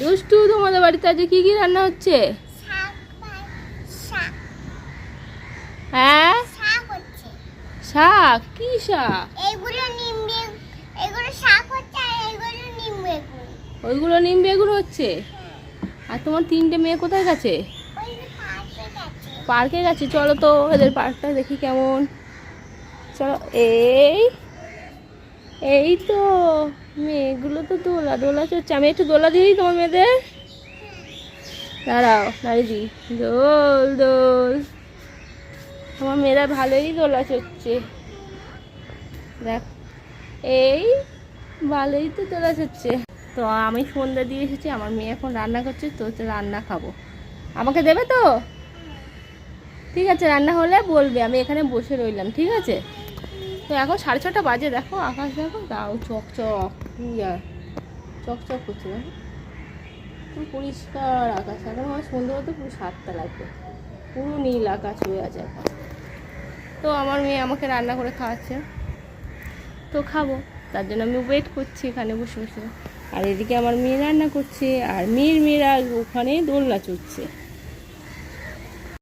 দুষ্টু, তোমাদের বাড়িতে আজকে কি কি রান্না হচ্ছে? হ্যাঁ? শাক, কি শাক? এগুলো শাক হচ্ছে আর এগুলো নিম্বে ওইগুলো নিম বেগুন হচ্ছে? আর তোমার তিনটে মেয়ে কোথায় গেছে? পার্কে গেছে। চলো তো এদের পার্কটা দেখি কেমন। চলো, এই এই তো। মেয়েগুলো তো দোলা দোলা চড়ছে। আমি একটু দোলা দিই তোমার মেয়েদের। দাঁড়াও, দাঁড়িয়ে দিই। দোল দোল। আমার মেয়েরা ভালোই দোলা চড়ছে। দেখ, এই ভালোই তো দোলা চড়ছে। তো আমি সন্ধ্যা দিয়ে এসেছি, আমার মেয়ে এখন রান্না করছে তো রান্না খাব। আমাকে দেবে তো? ঠিক আছে, রান্না হলে বলবে, আমি এখানে বসে রইলাম, ঠিক আছে? তো এখন সাড়ে ছটা বাজে, দেখো আকাশ, দেখো, দাও চকচক চকচক চক চক করছে, দেখো। পুরো পরিষ্কার আকাশ, এখন আমার সন্ধ্যে হতে পুরো সাতটা লাগবে। পুরো নীল আকাশ হয়ে আছে এখন। তো আমার মেয়ে আমাকে রান্না করে খাওয়াচ্ছে। তো খাব, তার জন্য আমি ওয়েট করছি এখানে বসে বসে। আর এদিকে আমার মেয়ে রান্না করছে, আর মেয়ের মেয়েরা ওখানে দোলনা চড়ছে।